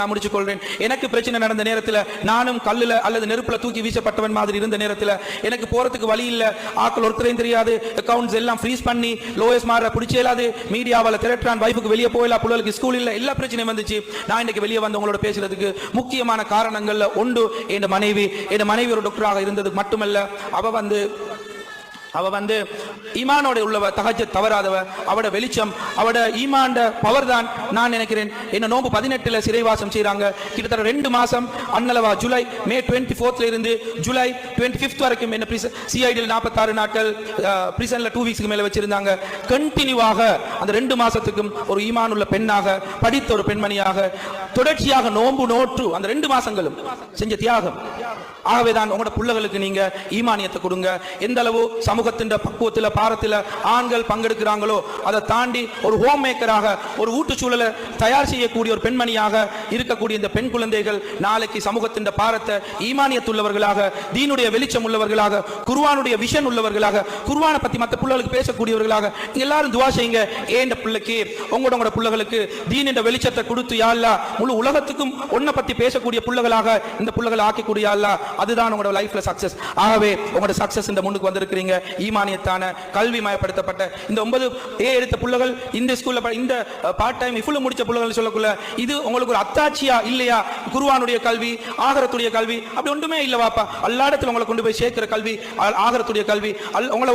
நான் முடிச்சு கொள்றேன் எனக்கு பிரச்சனை நடந்த நேரத்தில் நானும் கல்லுல அல்லது நெருப்புல தூக்கி வீசப்பட்டவன் மாதிரி இருந்த நேரத்தில் எனக்கு போறதுக்கு வழி இல்ல. ஆக்கள் ஒருத்தரையும் தெரியாது. அக்கவுண்ட்ஸ் எல்லாம் ஃப்ரீஸ் பண்ணி லோயஸ் மாற பிடிச்சேலாது மீடியாவில் திரட்டான் வைஃபுக்கு வெளியே போயிடலாம் பிள்ளைகளுக்கு ஸ்கூல் இல்ல. எல்லா பிரச்சனையும் வந்துச்சு. நான் இன்னைக்கு வெளியே வந்து உங்களோட பேசுறதுக்கு முக்கியமான காரணங்கள்ல ஒன்று என் மனைவி. என் மனைவி ஒரு டாக்டராக இருந்தது மட்டுமல்ல. அவ வந்து அவ வந்து ஈமானோட உள்ளவ தகச்ச தவறாதவ. அவட வெளிச்சம் அவட ஈமாண்ட பவர் தான் நான் நினைக்கிறேன் என்ன நோம்பு பதினெட்டுல சிறைவாசம் செய்றாங்க. கிட்டத்தட்ட ரெண்டு மாசம் அன்னளவா ஜூலை மே டுவெண்ட்டி ஃபோர்த்ல இருந்து ஜூலை டுவெண்ட்டி ஃபிஃப்த் வரைக்கும் என்ன சிஐடியில் நாற்பத்தாறு நாட்கள் பிரிசன்ல டூ வீக்ஸ்க்கு மேல வச்சிருந்தாங்க. கண்டினியூவாக அந்த ரெண்டு மாசத்துக்கும் ஒரு ஈமான் உள்ள பெண்ணாக படித்த ஒரு பெண்மணியாக தொடர்ச்சியாக நோன்பு நோற்று அந்த ரெண்டு மாசங்களும் செஞ்ச தியாகம். ஆகவே தான் உங்களோட பிள்ளைகளுக்கு நீங்க ஈமானியத்தை கொடுங்க. எந்த அளவு சமூகத்தின் பக்குவத்தில் பாரத்தில் ஆண்கள் பங்கெடுக்கிறாங்களோ அதை தாண்டி ஒரு ஹோம் மேக்கராக ஒரு ஊட்டுச்சூழல் தயார் செய்யக்கூடிய ஒரு பெண்மணியாக இருக்கக்கூடிய இந்த பெண் குழந்தைகள் நாளைக்கு சமூகத்தின் பாரத்தை ஈமானியத்துள்ளவர்களாக தீனுடைய வெளிச்சம் உள்ளவர்களாக குருவானுடைய விஷன் உள்ளவர்களாக குருவானை பத்தி மற்ற பிள்ளைகளுக்கு பேசக்கூடியவர்களாக எல்லாரும் துவா செய்யுங்க. ஏண்ட பிள்ளைக்கு உங்களோட உங்களோட பிள்ளைகளுக்கு தீன் என்ற வெளிச்சத்தை கொடுத்து யாழ்லா முழு உலகத்துக்கும் உன்னை பத்தி பேசக்கூடிய பிள்ளைகளாக இந்த பிள்ளைகளை ஆக்கக்கூடிய யாழ்லா அதுதான் உங்களோட லைஃப்ல சக்சஸ் ஆகவே உங்களோட சக்சஸ் இந்த முன்னுக்கு வந்திருக்கிறீங்க. ஈமானியத்தான கல்வி மயப்படுத்தப்பட்ட இந்த ஒன்பது ஏ எடுத்த பிள்ளைகள் இந்த ஸ்கூல்ல இந்த பார்ட் டைம் இஃபுல் முடிச்ச பிள்ளைகள் சொல்லக்குள்ள இது உங்களுக்கு ஒரு அத்தாட்சியா இல்லையா? குருவானுடைய கல்வி ஆகரத்துடைய கல்வி அப்படி ஒன்றுமே இல்ல வாப்பா. அல்லாடத்துல உங்களை கொண்டு போய் சேர்க்கிற கல்வி ஆகரத்துடைய கல்வி உங்களை